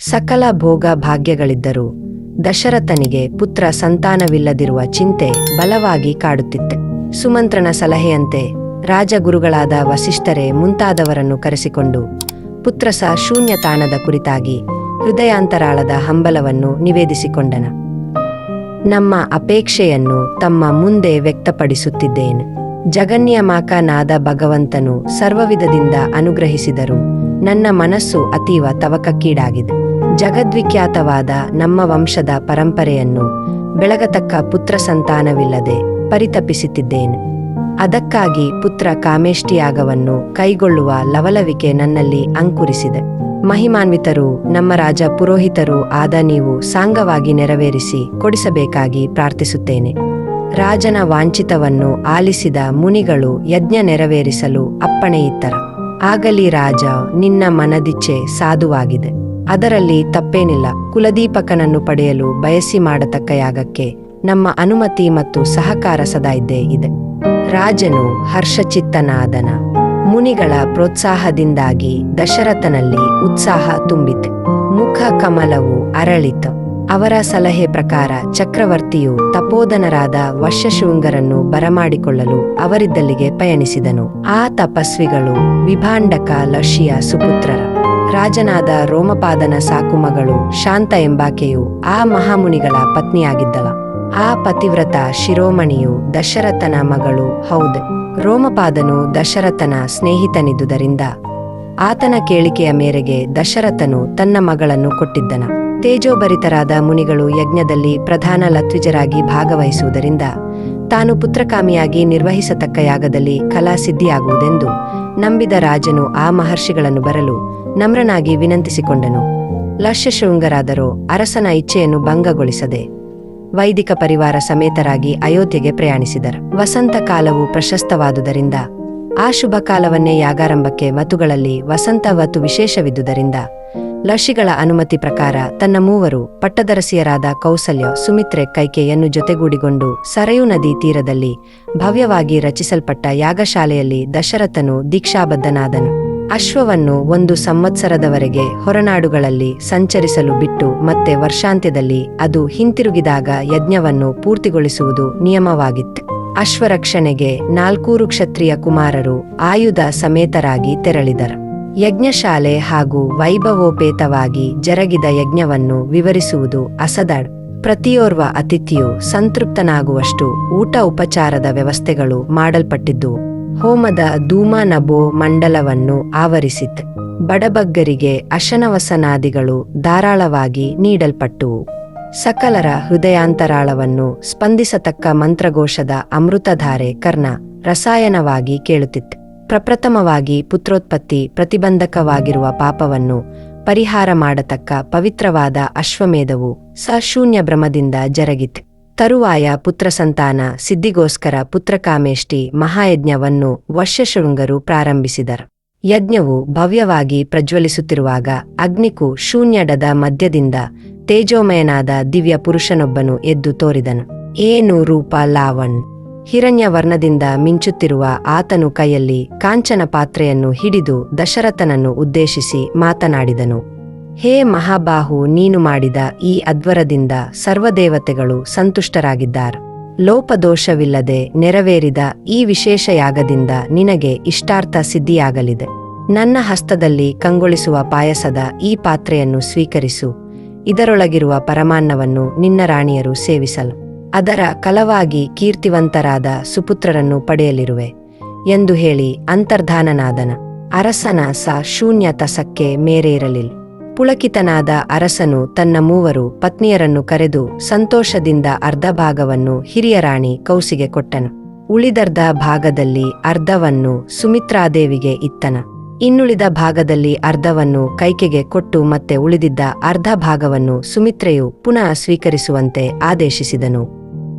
ಸಕಲ ಭೋಗ ಭಾಗ್ಯಗಳಿದ್ದರೂ ದಶರಥನಿಗೆ ಪುತ್ರ ಸಂತಾನವಿಲ್ಲದಿರುವ ಚಿಂತೆ ಬಲವಾಗಿ ಕಾಡುತ್ತಿತ್ತೆ. ಸುಮಂತ್ರನ ಸಲಹೆಯಂತೆ ರಾಜಗುರುಗಳಾದ ವಸಿಷ್ಠರೇ ಮುಂತಾದವರನ್ನು ಕರೆಸಿಕೊಂಡು ಪುತ್ರಸ ಶೂನ್ಯತಾನದ ಕುರಿತಾಗಿ ಹೃದಯಾಂತರಾಳದ ಹಂಬಲವನ್ನು ನಿವೇದಿಸಿಕೊಂಡನ. ನಮ್ಮ ಅಪೇಕ್ಷೆಯನ್ನು ತಮ್ಮ ಮುಂದೆ ವ್ಯಕ್ತಪಡಿಸುತ್ತಿದ್ದೇನೆ. ಜಗನ್ಯಮಾಕನಾದ ಭಗವಂತನು ಸರ್ವವಿಧದಿಂದ ಅನುಗ್ರಹಿಸಿದರು ನನ್ನ ಮನಸ್ಸು ಅತೀವ ತವಕಕ್ಕೀಡಾಗಿದೆ. ಜಗದ್ವಿಖ್ಯಾತವಾದ ನಮ್ಮ ವಂಶದ ಪರಂಪರೆಯನ್ನು ಬೆಳಗತಕ್ಕ ಪುತ್ರ ಸಂತಾನವಿಲ್ಲದೆ ಪರಿತಪಿಸುತ್ತಿದ್ದೇನೆ. ಅದಕ್ಕಾಗಿ ಪುತ್ರ ಕಾಮೇಷ್ಟಿಯಾಗವನ್ನು ಕೈಗೊಳ್ಳುವ ಲವಲವಿಕೆ ನನ್ನಲ್ಲಿ ಅಂಕುರಿಸಿದೆ. ಮಹಿಮಾನ್ವಿತರು, ನಮ್ಮ ರಾಜ ಪುರೋಹಿತರು ಆದ ನೀವು ಸಾಂಗವಾಗಿ ನೆರವೇರಿಸಿ ಕೊಡಿಸಬೇಕಾಗಿ ಪ್ರಾರ್ಥಿಸುತ್ತೇನೆ. ರಾಜನ ವಾಂಛಿತವನ್ನು ಆಲಿಸಿದ ಮುನಿಗಳು ಯಜ್ಞ ನೆರವೇರಿಸಲು ಅಪ್ಪಣೆಯಿತ್ತರ. ಆಗಲಿ ರಾಜ, ನಿನ್ನ ಮನದಿಚ್ಛೆ ಸಾಧುವಾಗಿದೆ. ಅದರಲ್ಲಿ ತಪ್ಪೇನಿಲ್ಲ. ಕುಲದೀಪಕನನ್ನು ಪಡೆಯಲು ಬಯಸಿ ಮಾಡತಕ್ಕ ಯಾಗಕ್ಕೆ ನಮ್ಮ ಅನುಮತಿ ಮತ್ತು ಸಹಕಾರ ಸದಾ ಇದ್ದೇ ಇದೆ. ರಾಜನು ಹರ್ಷಚಿತ್ತನಾದನ. ಮುನಿಗಳ ಪ್ರೋತ್ಸಾಹದಿಂದಾಗಿ ದಶರಥನಲ್ಲಿ ಉತ್ಸಾಹ ತುಂಬಿತು. ಮುಖ ಕಮಲವು ಅರಳಿತು. ಅವರ ಸಲಹೆ ಪ್ರಕಾರ ಚಕ್ರವರ್ತಿಯು ತಪೋಧನರಾದ ವಶ್ಯಶೃಂಗರನ್ನು ಬರಮಾಡಿಕೊಳ್ಳಲು ಅವರಿದ್ದಲ್ಲಿಗೆ ಪಯಣಿಸಿದನು. ಆ ತಪಸ್ವಿಗಳು ವಿಭಾಂಡಕ ಲಶಿಯ ಸುಪುತ್ರರ. ರಾಜನಾದ ರೋಮಪಾದನ ಸಾಕುಮಗಳು ಶಾಂತ ಎಂಬಾಕೆಯು ಆ ಮಹಾಮುನಿಗಳ ಪತ್ನಿಯಾಗಿದ್ದಳ. ಆ ಪತಿವ್ರತ ಶಿರೋಮಣಿಯು ದಶರಥನ ಮಗಳು, ಹೌದು. ರೋಮಪಾದನು ದಶರಥನ ಸ್ನೇಹಿತನಿದ್ದುದರಿಂದ ಆತನ ಕೇಳಿಕೆಯ ಮೇರೆಗೆ ದಶರಥನು ತನ್ನ ಮಗಳನ್ನು ಕೊಟ್ಟಿದ್ದನ. ತೇಜೋಭರಿತರಾದ ಮುನಿಗಳು ಯಜ್ಞದಲ್ಲಿ ಪ್ರಧಾನ ಲತ್ವಿಜರಾಗಿ ಭಾಗವಹಿಸುವುದರಿಂದ ತಾನು ಪುತ್ರಕಾಮಿಯಾಗಿ ನಿರ್ವಹಿಸತಕ್ಕ ಯಾಗದಲ್ಲಿ ಕಲಾ ಸಿದ್ಧಿಯಾಗುವುದೆಂದು ನಂಬಿದ ರಾಜನು ಆ ಮಹರ್ಷಿಗಳನ್ನು ಬರಲು ನಮ್ರನಾಗಿ ವಿನಂತಿಸಿಕೊಂಡನು. ಲಕ್ಷ್ಯಶೃಂಗರಾದರೋ ಅರಸನ ಇಚ್ಛೆಯನ್ನು ಭಂಗಗೊಳಿಸದೆ ವೈದಿಕ ಪರಿವಾರ ಸಮೇತರಾಗಿ ಅಯೋಧ್ಯೆಗೆ ಪ್ರಯಾಣಿಸಿದರು. ವಸಂತ ಕಾಲವು ಪ್ರಶಸ್ತವಾದುದರಿಂದ, ಆ ಶುಭ ಕಾಲವನ್ನೇ ಯಾಗಾರಂಭಕ್ಕೆ ಮತುಗಳಲ್ಲಿ ವಸಂತ ವತು ವಿಶೇಷವಿದ್ದುದರಿಂದ ಲಶಿಗಳ ಅನುಮತಿ ಪ್ರಕಾರ ತನ್ನ ಮೂವರು ಪಟ್ಟದರಸಿಯರಾದ ಕೌಸಲ್ಯ, ಸುಮಿತ್ರೆ ಕೈಕೆಯನ್ನು ಜೊತೆಗೂಡಿಗೊಂಡು ಸರಯು ನದಿ ತೀರದಲ್ಲಿ ಭವ್ಯವಾಗಿ ರಚಿಸಲ್ಪಟ್ಟ ಯಾಗಶಾಲೆಯಲ್ಲಿ ದಶರಥನು ದೀಕ್ಷಾಬದ್ಧನಾದನು. ಅಶ್ವವನ್ನು ಒಂದು ಸಂವತ್ಸರದವರೆಗೆ ಹೊರನಾಡುಗಳಲ್ಲಿ ಸಂಚರಿಸಲು ಬಿಟ್ಟು ಮತ್ತೆ ವರ್ಷಾಂತ್ಯದಲ್ಲಿ ಅದು ಹಿಂತಿರುಗಿದಾಗ ಯಜ್ಞವನ್ನು ಪೂರ್ತಿಗೊಳಿಸುವುದು ನಿಯಮವಾಗಿತ್ತು. ಅಶ್ವರಕ್ಷಣೆಗೆ ನಾಲ್ಕೂರು ಕ್ಷತ್ರಿಯ ಕುಮಾರರು ಆಯುಧ ಸಮೇತರಾಗಿ ತೆರಳಿದರು. ಯಜ್ಞಶಾಲೆ ಹಾಗೂ ವೈಭವೋಪೇತವಾಗಿ ಜರಗಿದ ಯಜ್ಞವನ್ನು ವಿವರಿಸುವುದು ಅಸದಡ್. ಪ್ರತಿಯೋರ್ವ ಅತಿಥಿಯು ಸಂತೃಪ್ತನಾಗುವಷ್ಟು ಊಟ ಉಪಚಾರದ ವ್ಯವಸ್ಥೆಗಳು ಮಾಡಲ್ಪಟ್ಟಿದ್ದು, ಹೋಮದ ಧೂಮನಭೋ ಮಂಡಲವನ್ನು ಆವರಿಸಿತ್. ಬಡಬಗ್ಗರಿಗೆ ಅಶನವಸನಾದಿಗಳು ಧಾರಾಳವಾಗಿ ನೀಡಲ್ಪಟ್ಟುವು. ಸಕಲರ ಹೃದಯಾಂತರಾಳವನ್ನು ಸ್ಪಂದಿಸತಕ್ಕ ಮಂತ್ರಘೋಷದ ಅಮೃತಧಾರೆ ಕರ್ಣ ರಸಾಯನವಾಗಿ ಕೇಳುತ್ತಿತ್ತು ಪ್ರಪ್ರಥಮವಾಗಿ ಪುತ್ರೋತ್ಪತ್ತಿ ಪ್ರತಿಬಂಧಕವಾಗಿರುವ ಪಾಪವನ್ನು ಪರಿಹಾರ ಮಾಡತಕ್ಕ ಪವಿತ್ರವಾದ ಅಶ್ವಮೇಧವು ಸಶೂನ್ಯ ಭ್ರಮದಿಂದ ಜರಗಿತು. ತರುವಾಯ ಪುತ್ರಸಂತಾನ ಸಿದ್ಧಿಗೋಸ್ಕರ ಪುತ್ರಕಾಮೇಷ್ಟಿ ಮಹಾಯಜ್ಞವನ್ನು ವಶ್ಯಶೃಂಗರು ಪ್ರಾರಂಭಿಸಿದರು. ಯಜ್ಞವು ಭವ್ಯವಾಗಿ ಪ್ರಜ್ವಲಿಸುತ್ತಿರುವಾಗ ಅಗ್ನಿಕು ಶೂನ್ಯಡದ ಮಧ್ಯದಿಂದ ತೇಜೋಮಯನಾದ ದಿವ್ಯ ಪುರುಷನೊಬ್ಬನು ಎದ್ದು ತೋರಿದನು. ಏನು ರೂಪ ಲಾವಣ್? ಹಿರಣ್ಯ ವರ್ಣದಿಂದ ಮಿಂಚುತ್ತಿರುವ ಆತನು ಕೈಯಲ್ಲಿ ಕಾಂಚನ ಪಾತ್ರೆಯನ್ನು ಹಿಡಿದು ದಶರಥನನ್ನು ಉದ್ದೇಶಿಸಿ ಮಾತನಾಡಿದನು, ಹೇ ಮಹಾಬಾಹು, ನೀನು ಮಾಡಿದ ಈ ಅದ್ವರದಿಂದ ಸರ್ವದೇವತೆಗಳು ಸಂತುಷ್ಟರಾಗಿದ್ದಾರೆ. ಲೋಪದೋಷವಿಲ್ಲದೆ ನೆರವೇರಿದ ಈ ವಿಶೇಷ ಯಾಗದಿಂದ ನಿನಗೆ ಇಷ್ಟಾರ್ಥ ಸಿದ್ಧಿಯಾಗಲಿದೆ. ನನ್ನ ಹಸ್ತದಲ್ಲಿ ಕಂಗೊಳಿಸುವ ಪಾಯಸದ ಈ ಪಾತ್ರೆಯನ್ನು ಸ್ವೀಕರಿಸು. ಇದರೊಳಗಿರುವ ಪರಮಾನ್ನವನ್ನು ನಿನ್ನ ರಾಣಿಯರು ಸೇವಿಸಲು. ಅದರ ಕಲವಾಗಿ ಕೀರ್ತಿವಂತರಾದ ಸುಪುತ್ರರನ್ನು ಪಡೆಯಲಿರುವೆ ಎಂದು ಹೇಳಿ ಅಂತರ್ಧಾನನಾದನ. ಅರಸನ ಸ ಶೂನ್ಯ ತಸಕ್ಕೆ ಮೇರೇರಲಿಲ್ಲ ಪುಳಕಿತನಾದ ಅರಸನು ತನ್ನ ಮೂವರು ಪತ್ನಿಯರನ್ನು ಕರೆದು ಸಂತೋಷದಿಂದ ಅರ್ಧ ಭಾಗವನ್ನು ಹಿರಿಯ ರಾಣಿ ಕೌಸಿಗೆ ಕೊಟ್ಟನು. ಉಳಿದರ್ಧ ಭಾಗದಲ್ಲಿ ಅರ್ಧವನ್ನು ಸುಮಿತ್ರಾದೇವಿಗೆ ಇತ್ತನ. ಇನ್ನುಳಿದ ಭಾಗದಲ್ಲಿ ಅರ್ಧವನ್ನು ಕೈಕೆಗೆ ಕೊಟ್ಟು ಮತ್ತೆ ಉಳಿದಿದ್ದ ಅರ್ಧ ಭಾಗವನ್ನು ಸುಮಿತ್ರೆಯು ಪುನಃ ಸ್ವೀಕರಿಸುವಂತೆ ಆದೇಶಿಸಿದನು.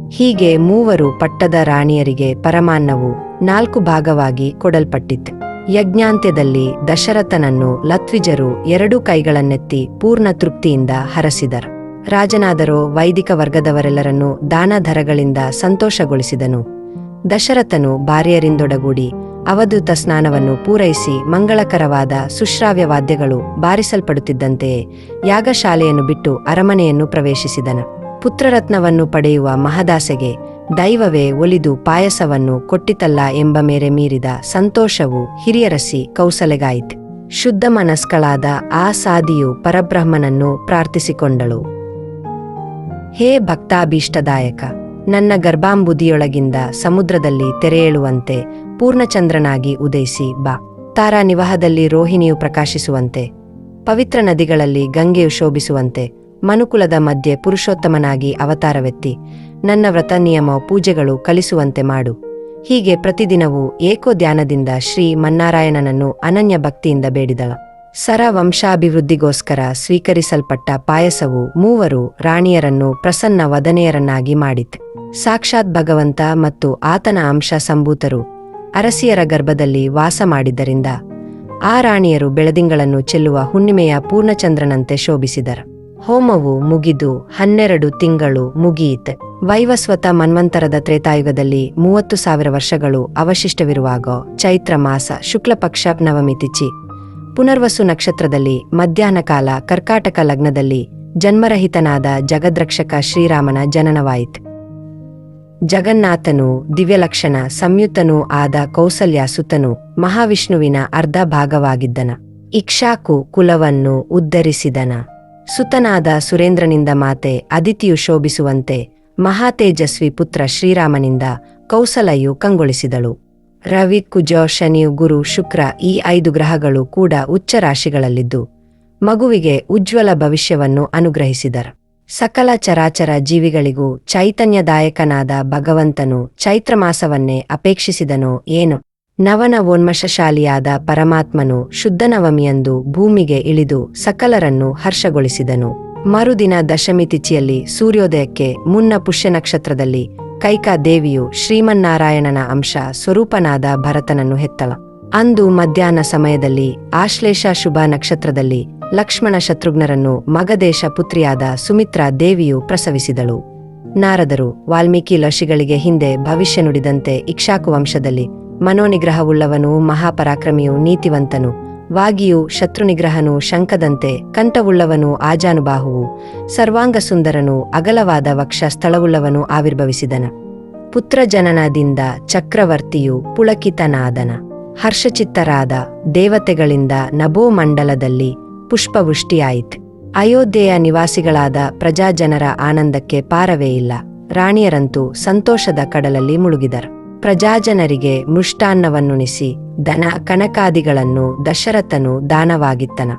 ಹೀಗೆ ಮೂವರು ಪಟ್ಟದ ರಾಣಿಯರಿಗೆ ಪರಮಾನ್ನವು ನಾಲ್ಕು ಭಾಗವಾಗಿ ಕೊಡಲ್ಪಟ್ಟಿತು ಯಜ್ಞಾಂತ್ಯದಲ್ಲಿ ದಶರಥನನ್ನು ಲತ್ವಿಜರು ಎರಡೂ ಕೈಗಳನ್ನೆತ್ತಿ ಪೂರ್ಣ ತೃಪ್ತಿಯಿಂದ ಹರಸಿದರು. ರಾಜನಾದರೋ ವೈದಿಕ ವರ್ಗದವರೆಲ್ಲರನ್ನೂ ದಾನಧರಗಳಿಂದ ಸಂತೋಷಗೊಳಿಸಿದನು. ದಶರಥನು ಭಾರ್ಯರಿಂದೊಡಗೂಡಿ ಅವಧೂತ ಸ್ನಾನವನ್ನು ಪೂರೈಸಿ ಮಂಗಳಕರವಾದ ಸುಶ್ರಾವ್ಯ ವಾದ್ಯಗಳು ಬಾರಿಸಲ್ಪಡುತ್ತಿದ್ದಂತೆಯೇ ಯಾಗಶಾಲೆಯನ್ನು ಬಿಟ್ಟು ಅರಮನೆಯನ್ನು ಪ್ರವೇಶಿಸಿದನು. ಪುತ್ರರತ್ನವನ್ನು ಪಡೆಯುವ ಮಹದಾಸೆಗೆ ದೈವವೇ ಒಲಿದು ಪಾಯಸವನ್ನು ಕೊಟ್ಟಿತಲ್ಲ ಎಂಬ ಮೇರೆ ಮೀರಿದ ಸಂತೋಷವು ಹಿರಿಯರಸಿ ಕೌಸಲೆಗಾಯಿತು. ಶುದ್ಧ ಮನಸ್ಕಳಾದ ಆ ಸಾದಿಯು ಪರಬ್ರಹ್ಮನನ್ನು ಪ್ರಾರ್ಥಿಸಿಕೊಂಡಳು. ಹೇ ಭಕ್ತಾಭೀಷ್ಟದಾಯಕ, ನನ್ನ ಗರ್ಭಾಂಬುದಿಯೊಳಗಿಂದ ಸಮುದ್ರದಲ್ಲಿ ತೆರೆಯೇಳುವಂತೆ ಪೂರ್ಣಚಂದ್ರನಾಗಿ ಉದಯಿಸಿ ಬಾ. ತಾರಾ ನಿವಹದಲ್ಲಿ ರೋಹಿಣಿಯು ಪ್ರಕಾಶಿಸುವಂತೆ ಪವಿತ್ರ ನದಿಗಳಲ್ಲಿ ಗಂಗೆಯು ಶೋಭಿಸುವಂತೆ, ಮನುಕುಲದ ಮಧ್ಯೆ ಪುರುಷೋತ್ತಮನಾಗಿ ಅವತಾರವೆತ್ತಿ, ನನ್ನ ವ್ರತ ನಿಯಮ ಪೂಜೆಗಳು ಕಲಿಸುವಂತೆ ಮಾಡು. ಹೀಗೆ ಪ್ರತಿದಿನವೂ ಏಕೋ ಧ್ಯಾನದಿಂದ ಶ್ರೀ ಮನ್ನಾರಾಯಣನನ್ನು ಅನನ್ಯ ಭಕ್ತಿಯಿಂದ ಬೇಡಿದಳ. ಸರ ವಂಶಾಭಿವೃದ್ಧಿಗೋಸ್ಕರ ಸ್ವೀಕರಿಸಲ್ಪಟ್ಟ ಪಾಯಸವು ಮೂವರು ರಾಣಿಯರನ್ನು ಪ್ರಸನ್ನ ವದನೆಯರನ್ನಾಗಿ ಮಾಡಿತು. ಸಾಕ್ಷಾತ್ ಭಗವಂತ ಮತ್ತು ಆತನ ಅಂಶ ಸಂಭೂತರು ಅರಸಿಯರ ಗರ್ಭದಲ್ಲಿ ವಾಸ ಮಾಡಿದ್ದರಿಂದ ಆ ರಾಣಿಯರು ಬೆಳದಿಂಗಳನ್ನು ಚೆಲ್ಲುವ ಹುಣ್ಣಿಮೆಯ ಪೂರ್ಣಚಂದ್ರನಂತೆ ಶೋಭಿಸಿದರು. ಹೋಮವು ಮುಗಿದು ಹನ್ನೆರಡು ತಿಂಗಳು ಮುಗಿಯಿತೆ. ವೈವಸ್ವತ ಮನ್ವಂತರದ ತ್ರೇತಾಯುಗದಲ್ಲಿ ಮೂವತ್ತು ಸಾವಿರ ವರ್ಷಗಳು ಅವಶಿಷ್ಟವಿರುವಾಗ ಚೈತ್ರ ಮಾಸ ಶುಕ್ಲಪಕ್ಷ ನವಮಿ ತಿಚಿ ಪುನರ್ವಸು ನಕ್ಷತ್ರದಲ್ಲಿ ಮಧ್ಯಾಹ್ನ ಕಾಲ ಕರ್ಕಾಟಕ ಲಗ್ನದಲ್ಲಿ ಜನ್ಮರಹಿತನಾದ ಜಗದ್ರಕ್ಷಕ ಶ್ರೀರಾಮನ ಜನನವಾಯಿತು. ಜಗನ್ನಾಥನು, ದಿವ್ಯಲಕ್ಷಣ, ಸಂಯುತನೂ ಆದ ಕೌಸಲ್ಯ ಸುತನು ಮಹಾವಿಷ್ಣುವಿನ ಅರ್ಧ ಭಾಗವಾಗಿದ್ದನ. ಇಕ್ಷಾಕು ಕುಲವನ್ನು ಉದ್ಧರಿಸಿದನ. ಸುತನಾದ ಸುರೇಂದ್ರನಿಂದ ಮಾತೆ ಅದಿತಿಯು ಶೋಭಿಸುವಂತೆ ಮಹಾತೇಜಸ್ವಿ ಪುತ್ರ ಶ್ರೀರಾಮನಿಂದ ಕೌಸಲಯು ಕಂಗೊಳಿಸಿದಳು. ರವಿ, ಕುಜ, ಶನಿ, ಗುರು, ಶುಕ್ರ ಈ ಐದು ಗ್ರಹಗಳು ಕೂಡ ಉಚ್ಚರಾಶಿಗಳಲ್ಲಿದ್ದು ಮಗುವಿಗೆ ಉಜ್ವಲ ಭವಿಷ್ಯವನ್ನು ಅನುಗ್ರಹಿಸಿದರು. ಸಕಲ ಚರಾಚರ ಜೀವಿಗಳಿಗೂ ಚೈತನ್ಯದಾಯಕನಾದ ಭಗವಂತನು ಚೈತ್ರಮಾಸವನ್ನೇ ಅಪೇಕ್ಷಿಸಿದನೋ ಏನು. ನವನವೋನ್ಮಶಶಾಲಿಯಾದ ಪರಮಾತ್ಮನು ಶುದ್ಧನವಮಿಯಂದು ಭೂಮಿಗೆ ಇಳಿದು ಸಕಲರನ್ನು ಹರ್ಷಗೊಳಿಸಿದನು. ಮರುದಿನ ದಶಮಿ ತಿಥಿಯಲ್ಲಿ ಸೂರ್ಯೋದಯಕ್ಕೆ ಮುನ್ನ ಪುಷ್ಯ ನಕ್ಷತ್ರದಲ್ಲಿ ಕೈಕಾ ದೇವಿಯು ಶ್ರೀಮನ್ನಾರಾಯಣನ ಅಂಶ ಸ್ವರೂಪನಾದ ಭರತನನ್ನು ಹೆತ್ತಳ ಅಂದು ಮಧ್ಯಾಹ್ನ ಸಮಯದಲ್ಲಿ ಆಶ್ಲೇಷ ಶುಭ ನಕ್ಷತ್ರದಲ್ಲಿ ಲಕ್ಷ್ಮಣ ಶತ್ರುಘ್ನರನ್ನು ಮಗದೇಶ ಪುತ್ರಿಯಾದ ಸುಮಿತ್ರಾ ದೇವಿಯು ಪ್ರಸವಿಸಿದಳು. ನಾರದರು ವಾಲ್ಮೀಕಿ ಲಶಿಗಳಿಗೆ ಹಿಂದೆ ಭವಿಷ್ಯ ನುಡಿದಂತೆ ಇಕ್ಷಾಕು ವಂಶದಲ್ಲಿ ಮನೋನಿಗ್ರಹವುಳ್ಳವನೂ ಮಹಾಪರಾಕ್ರಮಿಯೂ ನೀತಿವಂತನು. ವಾಗಿಯು ಶತ್ರುನಿಗ್ರಹನು ಶಂಕದಂತೆ ಕಂಠವುಳ್ಳವನು ಆಜಾನುಬಾಹುವು. ಸರ್ವಾಂಗ ಸುಂದರನು ಅಗಲವಾದ ವಕ್ಷ ಸ್ಥಳವುಳ್ಳವನು ಆವಿರ್ಭವಿಸಿದನ. ಪುತ್ರ ಜನನದಿಂದ ಚಕ್ರವರ್ತಿಯು ಪುಳಕಿತನಾದನ. ಹರ್ಷಚಿತ್ತರಾದ ದೇವತೆಗಳಿಂದ ನಭೋಮಂಡಲದಲ್ಲಿ ಪುಷ್ಪವೃಷ್ಟಿಯಾಯಿತು. ಅಯೋಧ್ಯೆಯ ನಿವಾಸಿಗಳಾದ ಪ್ರಜಾಜನರ ಆನಂದಕ್ಕೆ ಪಾರವೇ ಇಲ್ಲ. ರಾಣಿಯರಂತೂ ಸಂತೋಷದ ಕಡಲಲ್ಲಿ ಮುಳುಗಿದರು. ಪ್ರಜಾಜನರಿಗೆ ಮೃಷ್ಟಾನ್ನವನ್ನುಣಿಸಿ ದನ ಕನಕಾದಿಗಳನ್ನು ದಶರಥನು ದಾನವಾಗಿತ್ತನ.